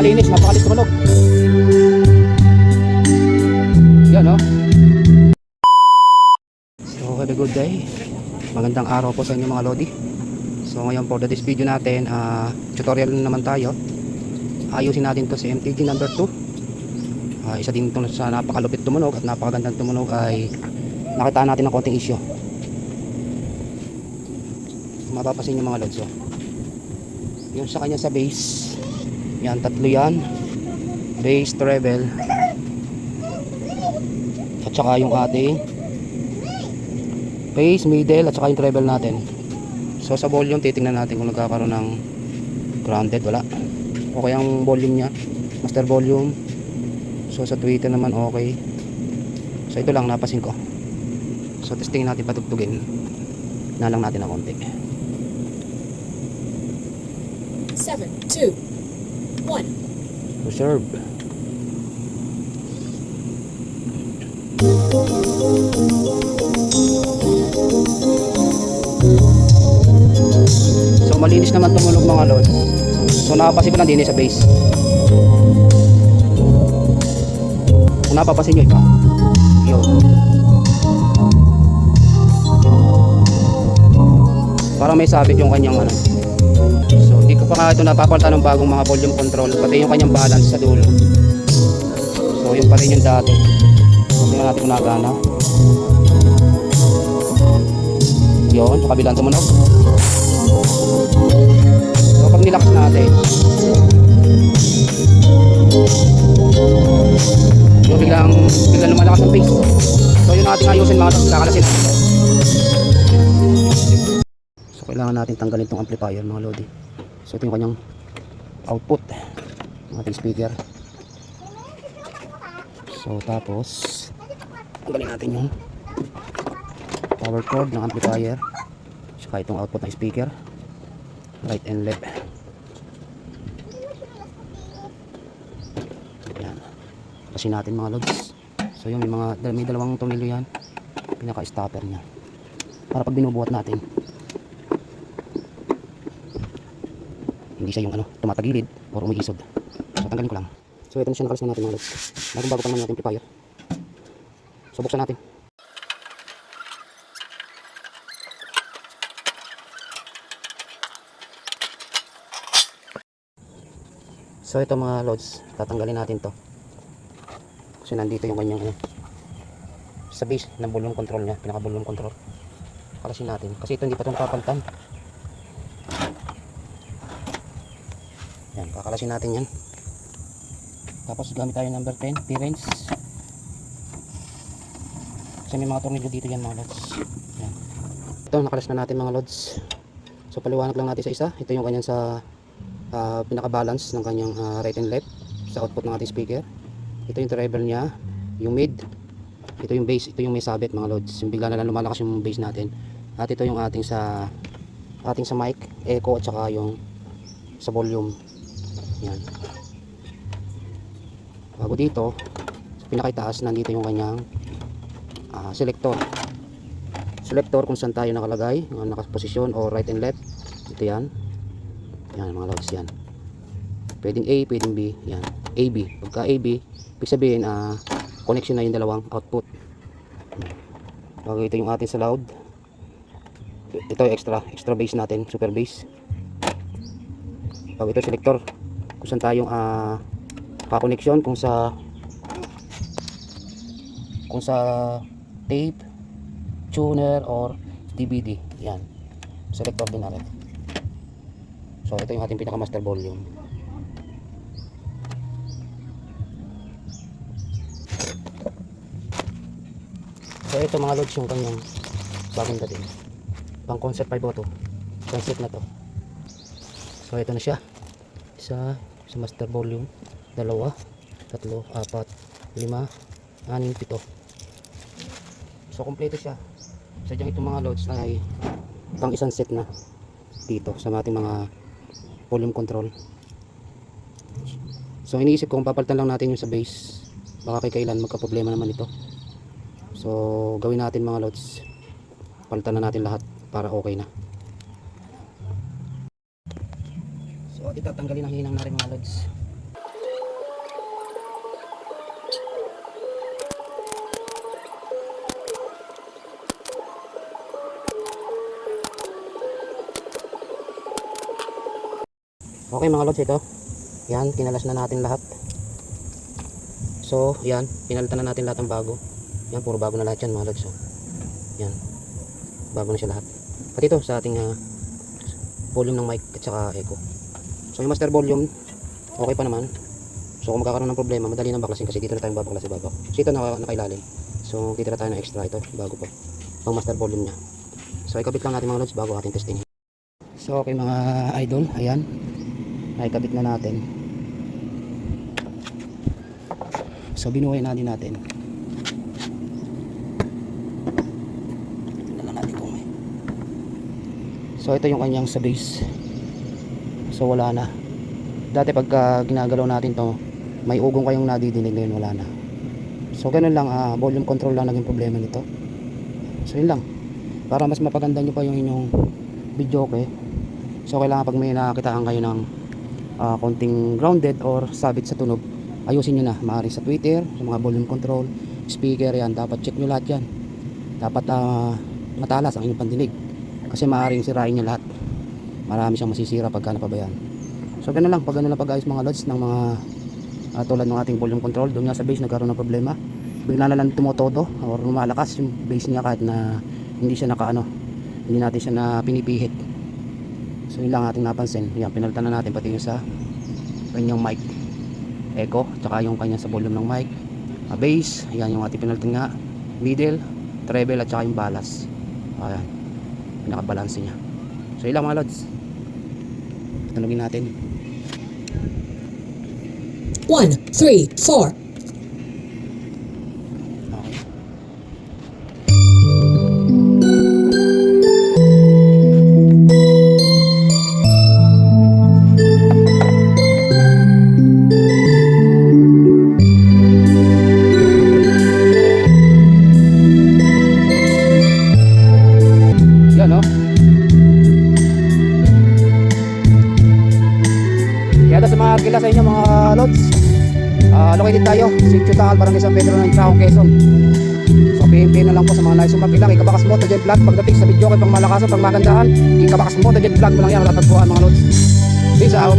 Napakalinis, napakalis tumunog. Yan no. So have a good day. Magandang araw po sa inyo mga Lodi. So ngayon for this video natin, ah, tutorial naman tayo. Ayusin natin to si MTG number 2. Ah, isa din ito sa napakalupit tumunog at napakagandang tumunog ay nakita natin ng konting issue. Mapapasin yung mga lods. Oh. Yung sa kanya sa base. Yan, tatlo yan. Base, treble. At saka yung ating base, middle, at saka yung treble natin. So sa volume, titingnan natin kung nagkakaroon ng grounded. Wala. Okay ang volume niya. Master volume. So sa Twitter naman okay. So ito lang napasin ko. So testing natin patugtugin. Na lang natin ng konti. seven, two, one. Reserve. So malinis naman tumunog mga lord. So nakapasin ko lang din sa base. Kung napapasin nyo iba. Yun. Para may sabit yung kanyang ano. Nga ito napapalitan ng bagong mga volume control pati yung kanyang balance sa dulo. So yun pa rin yung dati. Tingnan natin kung nagana. Yun, sa kabilang tumunog. So pag nilakas natin. So biglang, biglang lumalakas ang pace. So yun ating ayusin mga tapos kakalasin. So kailangan natin tanggalin itong amplifier mga lodi. So ito yung kanyang output ng ating speaker. So tapos tanggalin natin yung power cord ng amplifier. Saka itong output ng speaker. Right and left. Yan. Kasi natin mga lods. So yung may mga may dalawang tornilyo yan. Pinaka stopper niya. Para pag binubuhat natin hindi siya yung ano, tumatagilid or umiisod. So tanggalin ko lang. So ito na siya nakalis na natin mga lods. Bagong bago pa naman natin amplifier. So buksan natin. So ito mga lods, tatanggalin natin to. Kasi nandito yung kanyang ano, sa base ng volume control niya, pinaka volume control. Kalasin natin kasi ito hindi pa itong papalitan. Yan, kakalasin natin yan. Tapos gamit tayo number 10, P-Range. Kasi may mga tornilyo dito yan mga lods. Yan. Ito, nakalas na natin mga lods. So paliwanag lang natin sa isa. Ito yung kanyang sa ah, pinaka-balance ng kanyang ah, right and left sa output ng ating speaker. Ito yung treble niya, yung mid. Ito yung bass, ito yung may sabit mga lods. Yung bigla na lang lumalakas yung bass natin. At ito yung ating sa ating sa mic, echo at saka yung sa volume. Yan. Bago dito, sa pinakitaas, nandito yung kanyang ah, selector. Selector kung saan tayo nakalagay, yung nakaposisyon o right and left. Ito yan. Yan mga lods yan. Pwedeng A, pwedeng B. Yan. AB. Pagka AB, ibig sabihin, ah, connection na yung dalawang output. Bago ito yung atin sa loud. Ito extra, extra bass natin, super bass. Bago ito selector, kung saan tayong ah pa-connection kung sa kung sa tape, tuner or DVD. Yan. Selector din natin. So ito yung ating pinaka master volume. So ito mga lods yung kanyang bagong dating. Pang concept 5 auto. Concept na to. So ito na siya. Isa sa master volume. Dalawa, tatlo, apat, lima, anim, pito. So kompleto siya. Sadyang itong mga loads ay pang isang set na dito sa ating mga volume control. So iniisip ko kung papalitan lang natin yung sa base. Baka kay kailan magka-problema naman ito. So gawin natin mga loads. Palitan na natin lahat para okay na. po at itatanggalin ang hinang na natin mga lods Okay mga lods ito. Yan, kinalas na natin lahat. So, yan, pinalitan na natin lahat ng bago. Yan, puro bago na lahat yan mga lods. So, yan, bago na siya lahat. Pati ito sa ating uh, volume ng mic at saka echo. So, yung master volume, okay pa naman. So, kung magkakaroon ng problema, madali nang baklasin kasi dito na tayo babaklas sa babaw. So, ito naka, nakailalim. So, titira tayo ng extra ito, bago pa. Pang master volume niya. So, ikabit lang natin mga lods bago ating testing. So, okay mga idol, ayan. Naikabit na natin. So, binuhay na din natin. So, ito yung kanyang sa base. So, wala na. Dati pagka ginagalaw natin to, may ugong kayong nadidinig ngayon wala na. So, ganun lang, ah, volume control lang naging problema nito. So, yun lang. Para mas mapaganda nyo pa yung inyong video, okay? So, kailangan pag may nakitaan kayo ng ah, konting grounded or sabit sa tunog, ayusin nyo na. Maaari sa Twitter, sa mga volume control, speaker yan. Dapat check nyo lahat yan. Dapat ah, matalas ang inyong pandinig. Kasi maaaring sirain nyo lahat. Marami siyang masisira pagka napabayaan. So, ganun lang. Pag ganun lang pag-ayos mga lods ng mga ah, tulad ng ating volume control, doon nga sa base nagkaroon ng problema. Bigla na lang tumotodo or lumalakas yung base niya kahit na hindi siya nakaano, hindi natin siya na pinipihit. So yun lang ating napansin. Yan, pinalitan na natin pati yung sa kanyang mic. Echo, tsaka yung kanya sa volume ng mic. Uh, bass, yan yung ating pinalitan nga. Middle, treble at tsaka yung balas. Ayan. Pinakabalanse niya. So yun mga lods. Tanungin natin. 1, 3, 4, lods. Ah, located tayo, Sitio Taal, Barangay San Pedro ng Chao, Quezon. So, PMP na lang po sa mga nais sumagilang. Ikabakas mo, Tajet Vlog. Pagdating sa video pang malakasan, pang magandaan, ikabakas mo, Tajet Vlog mo lang yan. Matatagpuan mga lods. Peace out.